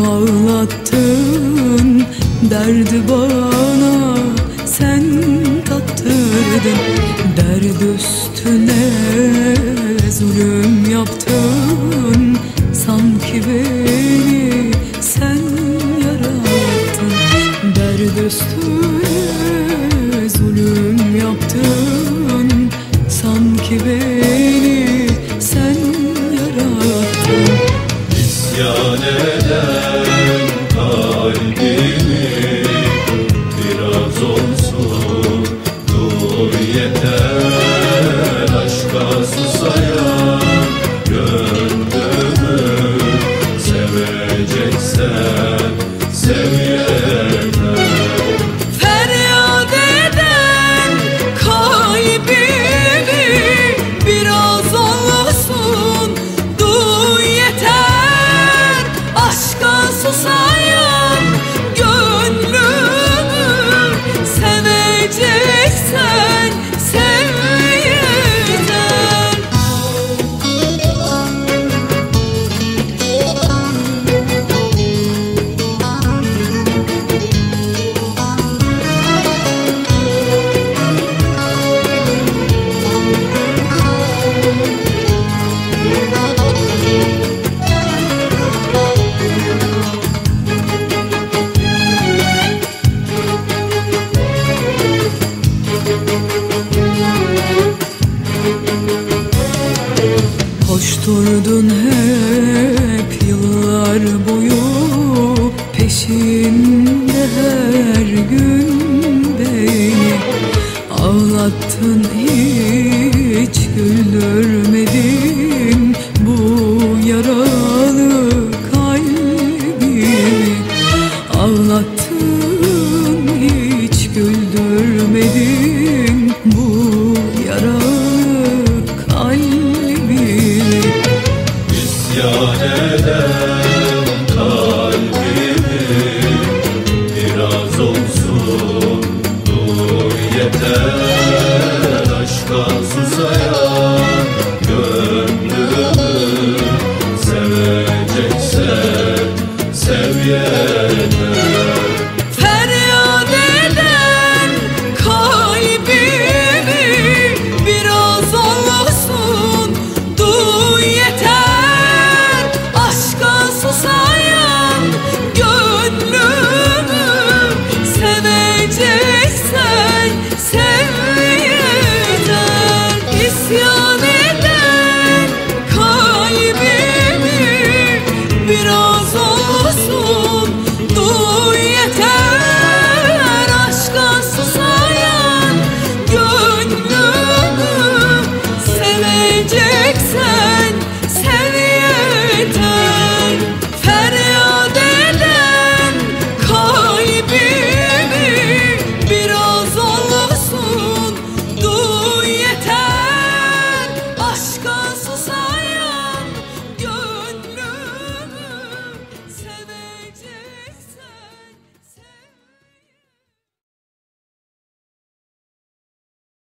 ağlattın. Derdi bana sen tattırdın Derd üstüne zulüm yaptın. Sanki beni sen yarattın. Derd üstüne zulüm yaptın. Sanki beni seveceksen sev yeter Feryat eden kalbimi biraz olsun duy yeter. Aşka susayan gönlümü seveceksen hep yıllar boyu Peşinde her gün beni Ağlattın hiç güldürmedin Bu yaralı İsyan eden kalbimi biraz olsun dur yeter aşka susayan gönlümü seveceksen sev tüm